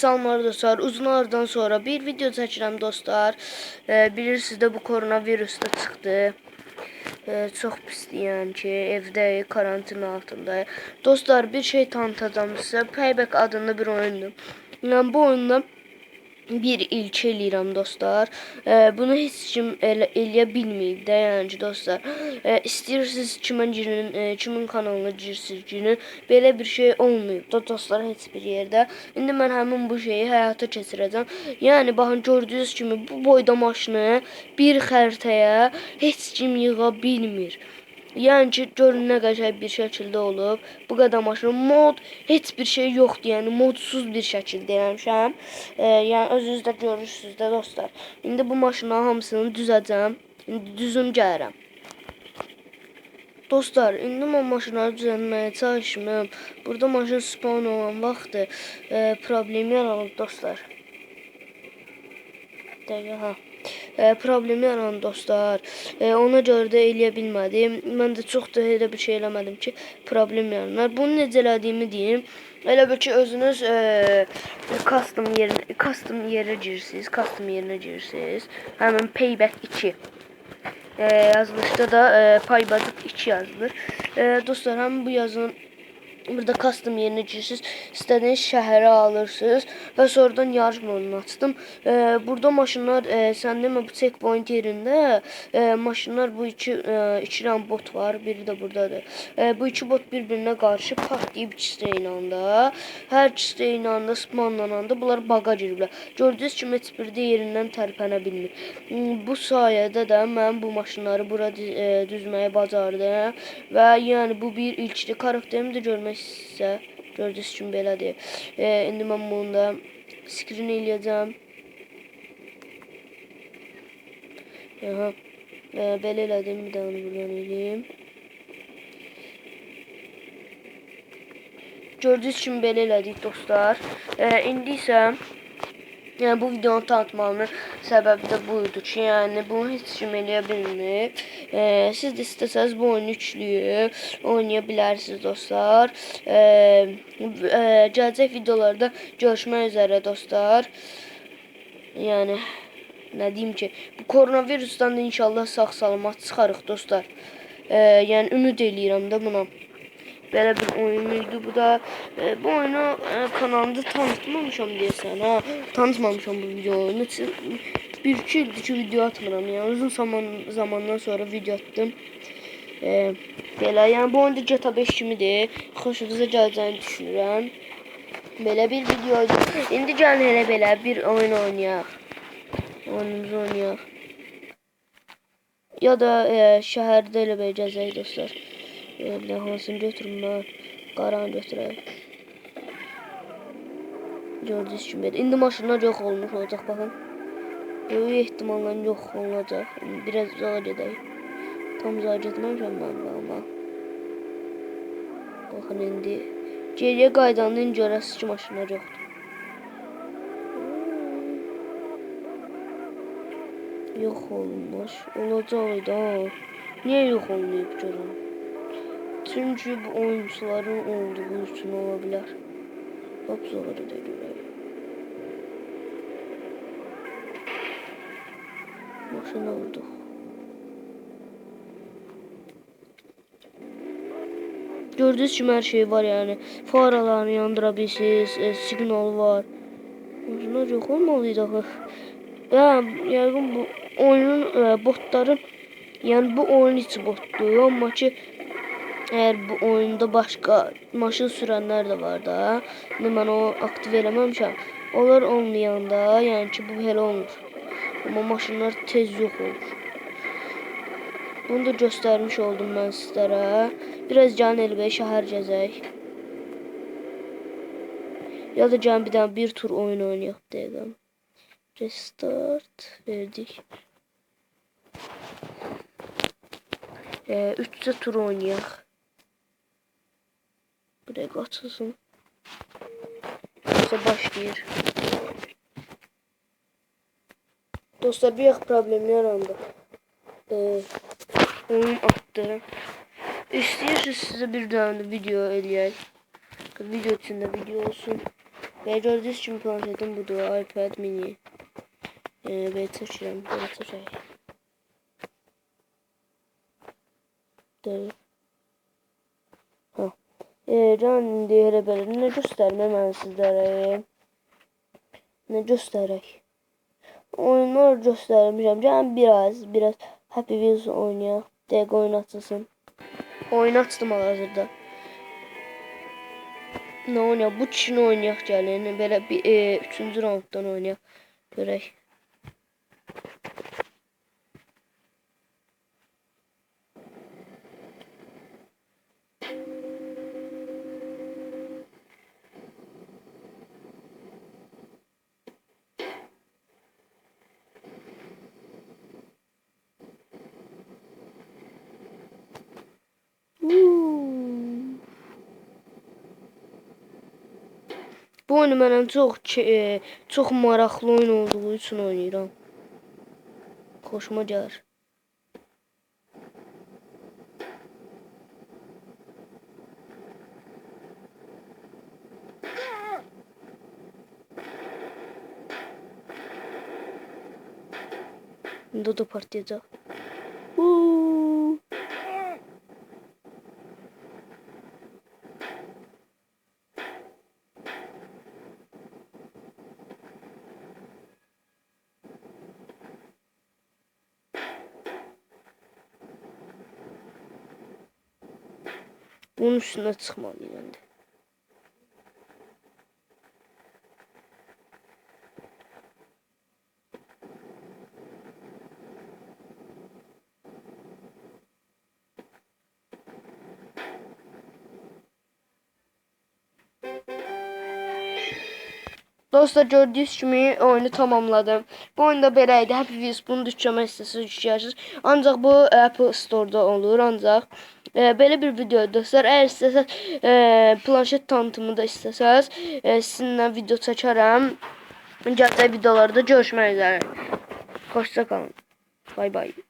Salamlar dostlar. Uzun aradan sonra bir video çəkirəm dostlar. Ee, bilirsiniz də bu koronavirus da çıxdı. Ee, çox pisdir yəni ki, evdəyik, karantin altındayıq. Dostlar, bir şey tanıtacağım sizə. Payback adında bir oyundur. Yəni bu oyunda bir ilk eləyirəm dostlar. Ee, bunu heç kim elə, eləyə bilməyib də, yəni dostlar. Ee, istəyirsiniz kimin girin, e, kanalına girirsiniz girin. Belə bir şey olmayıb da dostlar heç bir yerdə. İndi mən həmin bu şeyi həyata keçirəcəm. Yəni baxın gördüyünüz kimi bu boyda maşını bir xəritəyə heç kim yığa bilmir. Yəni ki, görün nə qəşəng bir şəkildə olub. Bu qədər maşın mod heç bir şey yoxdur. Yəni modsuz bir şəkildə eləmişəm. E, yəni özünüz də görürsüz də dostlar. İndi bu maşının hamısını düzəcəm. İndi düzüm gəlirəm. Dostlar, indi mən maşınları düzəltməyə çalışmıyorum. Burada maşın spawn olan vaxtı e, problem yaranıb dostlar. Dəqiqə, ha. E, problem yarandı dostlar. E, ona görə də eləyə bilmədim. Mən də çox da elə bir şey eləmədim ki, problem yaranar. Bunu necə elədiyimi deyim. Elə bil ki, özünüz e, custom yerinə, custom yerə girirsiniz, custom yerinə girirsiniz. Həmin payback 2. E, yazılışda da e, payback 2 yazılır. E, dostlar, həmin bu yazının Burada custom yerine girirsiniz. İstediğiniz şehre alırsınız. Ve sonradan yarış modunu açtım. Ee, burada maşınlar e, sen deme bu checkpoint yerinde e, maşınlar bu iki e, iki tane bot var. Biri de buradadır. E, bu iki bot birbirine karşı patlayıp ikisi aynı anda. Her ikisi aynı anda spawnlananda bunlar baga giriblər. Gördüyünüz kimi heç biri də yerindən tərpənə bilmir. Hmm, Bu sayədə də mən bu maşınları bura e, düzməyi bacardım və yəni bu bir ilkdir. Karakterimi də görmək istəsə gördüyünüz kimi belədir. E, indi mən bunu da screen eləyəcəm. Aha. E, belə elədim. Bir daha onu buradan eləyim. Gördüyünüz kimi belə elədik dostlar. E, indi isə Yəni bu videonu tanıtmamın səbəbi də buydu ki, yəni bunu eləyə bilmir. E, siz də istəsəz bu oyunu üçlüyü oynaya bilərsiniz dostlar. E, e, gələcək videolarda görüşmək üzrə dostlar. Yəni nə deyim ki, bu koronavirusdan da inşallah sağ-salamat çıxarıq dostlar. E, yəni ümid eləyirəm də buna. Belə bir oyun idi bu da. E, bu oyunu e, kanalımda tanıtmamışam deyəsən ha. Tanıtmamışam bu videonu. Neçə- Bir iki ildir ki video atmıram. Yəni uzun zaman zamandan sonra video attım. E, belə yəni bu oyunda GTA 5 kimidir. Xoşunuza gələcəyini düşünürəm. Belə bir videoydu. İndi gəlin elə belə bir oyun oynayaq. Oyunumuzu oynayaq. Ya da e, şəhərdə elə belə dostlar. Də hansını götürüm mən. Qaranı götürək. Gördüyünüz kimi. İndi maşınlar yox olmuş olacaq baxın. Böyük ehtimalla yox olacaq. Biraz uzağa gedək. Tam uzağa getməmişəm mən amma. Baxın indi. Geriyə qaydanda indi görəsiz ki maşınlar yoxdur. Yox olmuş. Olacaq da. Niyə yox olmayıb görəm? Çünkü bu oyuncuların olduğu için olabilir. Hop zorları da göreyim. Maşın oldu. Gördüğünüz gibi her şey var yani. Faralarını yandırabilirsiniz. E, signal var. Maşınlar yok olmalıydı axı. Ya, yəqin bu oyunun e, botları yani bu oyun içi botdur. Amma ki eğer bu oyunda başka maşın sürenler de var da. İndi mən o aktiv eləməmişəm. Onlar olmayanda, yəni ki bu belə olmur. Amma maşınlar tez yox olur. Bunu da göstərmiş oldum mən sizlərə. Biraz can elbəyə şəhər gəzək. Ya da can bir dənə bir tur oyun oynayaq deyirəm. Restart verdik. Ee, tur oynayaq. Buraya qaçılsın. İşte başlayır. Dostlar bir yax problem yarandı. Ee, oyun attı. İstəyirsiniz sizə bir də video eləyək. Video içində video olsun. Ve gördüğünüz kimi planşetim budur. iPad mini. Ee, taşıyorum. Böyle taşıyayım. Dur. Ha. Ee, can nə göstərmə mən sizlərə. Nə göstərək? Oyunlar göstərmişəm. Gəlin biraz, biraz Happy Wheels oyun açılsın. Oyun açdım hal-hazırda. Ne oynayaq? Bu kişini oynayaq gəlin. Belə bir e, üçüncü raunddan oynayaq. Görək. Bu oyunu mənim çox e, çox maraqlı oyun olduğu üçün oynayıram. Xoşuma gəlir. Dodo partlayacaq. Bunun üstüne çıkmalıyım ben de. Dostlar gördüğünüz kimi oyunu tamamladım. Bu oyunda belə idi. Happy Wheels bunu düşürmək istəsəniz düşərsiniz. Ancaq bu Apple Store-da olur. Ancaq e, belə bir video dostlar. Əgər istəsəz e, planşet tanıtımı da istəsəz e, sizinlə video çəkərəm. Gələcək videolarda görüşmək üzere. Hoşça kalın. Bay bay.